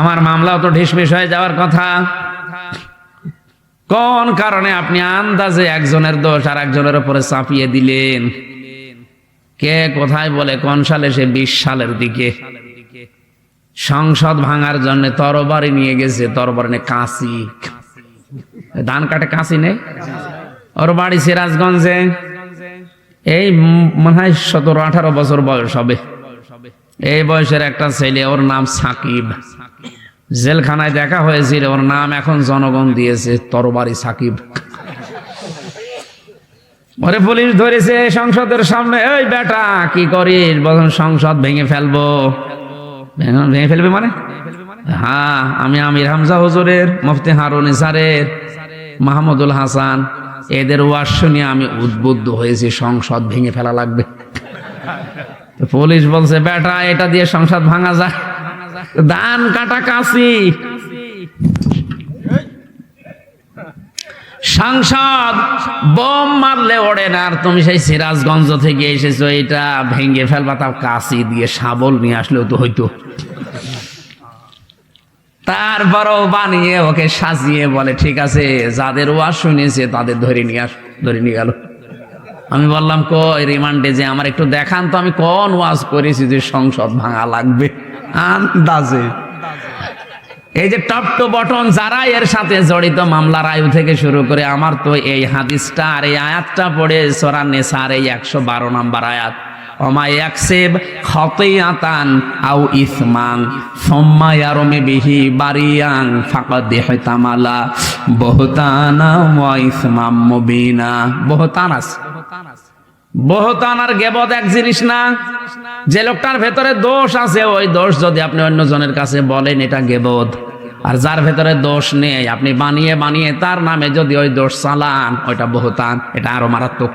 আমার মামলাও তো ঢিসমিস হয়ে যাওয়ার কথা। কোন কারণে আপনি আন্দাজে একজনের দোষ আর একজনের উপরে চাপিয়ে দিলেন? কে কোথায় বলে, কোন সালে সে বিশ সালের দিকে? সংসদ ভাঙার জন্য তরবারি নিয়ে গেছে, তরবারি কাঁচি। ধান কাটে কাঁচি নেই? ওর বাড়ি সিরাজগঞ্জে। এই মনে হয় সতেরো আঠারো বছর বয়স হবে। এই বয়সের একটা ছেলে, ওর নাম সাকিব। জেলখানায় দেখা হয়েছিল, ওর নাম এখন জনগণ দিয়েছে, তরবারি সাকিব। ওরে পুলিশ ধরেছে সংসদের সামনে, এই বেটা, কি করিস? বলুন, সংসদ ভেঙে ফেলব। ভেঙে ফেলবে মানে? হ্যাঁ আমি আমির হামজা হুজুরের, মুফতি হারুন ইসারের মাহমুদুল হাসান। এদের ওয়াজ শুনে আমি উদ্বুদ্ধ হয়েছি, সংসদ ভেঙে ফেলা লাগবে। পুলিশ বলছে, বেটা, এটা দিয়ে সংসদ ভাঙা যায়। ধান কাটা কাশি। সংসদ, বোম মারলে ওড়ে না। আর তুমি সেই সিরাজগঞ্জ থেকে এসেছ, এটা ভেঙে ফেলবা, তাও কাশি দিয়ে শাবল নিয়ে আসলেও তো হইতো। তারপরও বানিয়ে ওকে সাজিয়ে বলে, ঠিক আছে, যাদের ওয়াজ শুনেছে, তাদের ধরে নিয়ে আস, ধরে নিয়ে গেল। আমি বললাম, কই রিমান্ডে যে আমার একটু দেখান তো, আমি কোন ওয়াজ করেছি যে সংসদ ভাঙা লাগবে? আন্দাজে। এই যে টপ টু বটন যারা এর সাথে জড়িত, মামলার আয়ু থেকে শুরু করে আমার তো এই হাদিসটা আর এই আয়াতটা পড়ে সোরা নেসার এই একশো বারো নম্বর আয়াত। অমা খতিয়াতান আউ ইসমাং সম্মা ইয়ারমে বিহি বারিয়াং ফাকাদ দেহতামালা বহতানা বহতান আছে। বহতান আর গেবত এক জিনিস না, যে লোকটার ভেতরে দোষ আছে, ওই দোষ যদি আপনি অন্য জনের কাছে বলেন, এটা গেবত। আর যার ভেতরে দোষ নেই, আপনি বানিয়ে বানিয়ে তার নামে যদি ওই দোষ চালান, ওইটা বহতান এটা আরও মারাত্মক।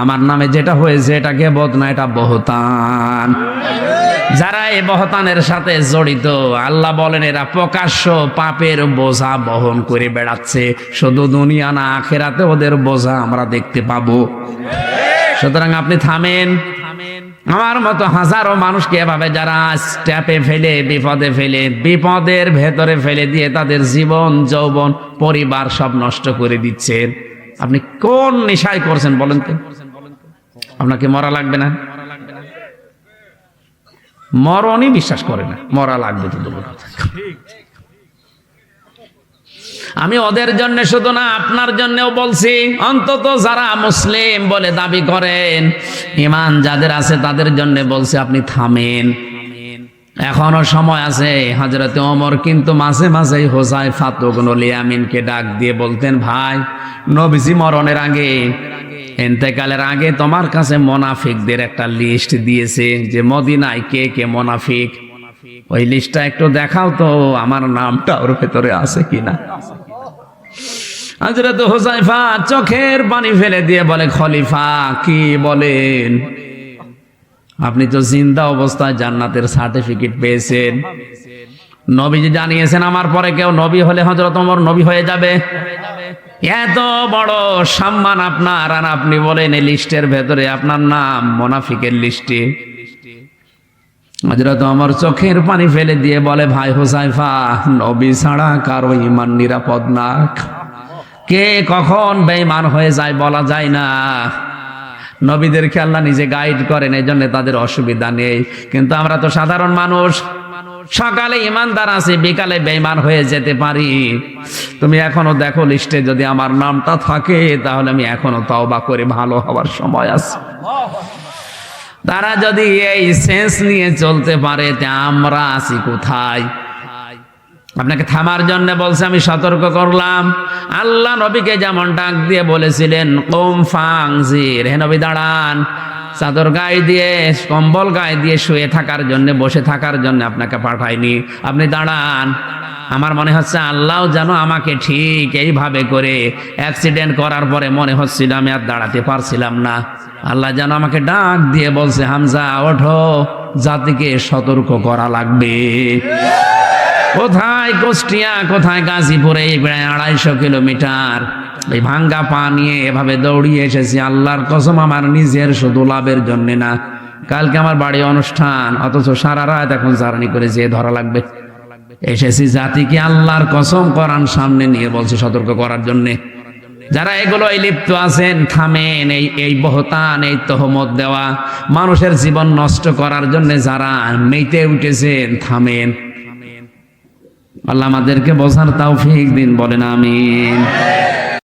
আমার নামে যেটা হয়েছে, এটা গেবদ না, এটা বহতান যারা এই বহতানের সাথে জড়িত, আল্লাহ বলেন, এরা প্রকাশ্য পাপের বোঝা বহন করে বেড়াচ্ছে। শুধু দুনিয়া না, আখেরাতে ওদের বোঝা আমরা দেখতে পাবো। সুতরাং আপনি থামেন। আমার মতো হাজারো মানুষকে এভাবে যারা স্ট্যাপে ফেলে, বিপদে ফেলে, বিপদের ভেতরে ফেলে দিয়ে তাদের জীবন, যৌবন, পরিবার সব নষ্ট করে দিচ্ছেন। আপনি কোন নেশায় করছেন বলেন তো? আপনাকে মরা লাগবে না? মরণই বিশ্বাস করে না মরা লাগবে তো কথা। আমি ওদের জন্য শুধু না, আপনার জন্যও বলছি, অন্তত যারা মুসলিম বলে দাবি করেন, ইমান যাদের আছে তাদের জন্য বলছি, আপনি থামেন এখনও সময় আছে হজরত ওমর কিন্তু মাঝে মাঝে হোসাই ফাতুগনুল ইয়ামিনকে ডাক দিয়ে বলতেন, ভাই, নবীজি মরণের আগে এন্তেকালের আগে তোমার কাছে মোনাফিকদের একটা লিস্ট দিয়েছে যে মদিনায় কে কে মোনাফিক। ওই লিস্টটা একটু দেখাও তো আমার নামটা ওর ভেতরে আছে কিনা। চোখের পানি ফেলে দিয়ে বলে, খলিফা, কি বলেন? আপনি তো জিন্দা অবস্থায় জান্নাতের সার্টিফিকেট পেয়েছেন। নবীজি জানিয়েছেন, আমার পরে কেউ নবী হলে হজরত ওমর নবী হয়ে যাবে। এত বড় সম্মান আপনার, আর আপনি বলেন এই লিস্টের ভেতরে আপনার নাম, মোনাফিকের লিস্টে। হজরত আমার চোখের পানি ফেলে দিয়ে বলে, ভাই হোসাইফা, নবী ছাড়া কারও ইমান নিরাপদ না। কে কখন বেঈমান হয়ে যায় বলা যায় না। নবীদেরকে আল্লাহ নিজে গাইড করেন এই জন্য তাদের অসুবিধা নেই। কিন্তু আমরা তো সাধারণ মানুষ সকালে ইমানদার আছে, বিকালে বেঈমান হয়ে যেতে পারি। তুমি এখনও দেখো লিস্টে যদি আমার নামটা থাকে, তাহলে আমি এখনও তওবা করে ভালো হওয়ার সময় আছে। তারা যদি এই সেন্স নিয়ে চলতে পারে, তে আমরা আছি কোথায়? আপনাকে থামার জন্য বলছে, আমি সতর্ক করলাম। আল্লাহ নবীকে যেমন ডাক দিয়ে বলেছিলেন ওম ফাংজির হে নবী, দাঁড়ান। চাদর গায়ে দিয়ে, কম্বল গায়ে দিয়ে শুয়ে থাকার জন্য, বসে থাকার জন্য আপনাকে পাঠাইনি। আপনি দাঁড়ান। আমার মনে হচ্ছে আল্লাহ যেন আমাকে ঠিক এইভাবে করে অ্যাক্সিডেন্ট করার পরে মনে হচ্ছিল আমি আর দাঁড়াতে পারছিলাম না। আল্লাহ যেন আমাকে ডাক দিয়ে বলছে, হামজা, ওঠো। জাতিকে সতর্ক করা লাগবে। কোথায় কুষ্টিয়া, কোথায় গাজীপুরে আড়াইশো কিলোমিটার। এই ভাঙ্গা পা নিয়ে এভাবে দৌড়িয়ে এসেছি, আল্লাহর কসম আমার নিজের শুধু লাভের জন্য না। কালকে আমার বাড়ি অনুষ্ঠান, অথচ সারা রাত এখন জার্নি করে যেয়ে ধরা লাগবে। এসেছি জাতিকে আল্লাহর কসম করান সামনে নিয়ে বলছে সতর্ক করার জন্যে। যারা এগুলো লিপ্ত আছেন, থামেন এই এই বহতান, এই তহমত দেওয়া। মানুষের জীবন নষ্ট করার জন্য যারা মেতে উঠেছেন, থামেন। আল্লাহ আমাদেরকে বোঝার তাও দিন, বলেন আমিন।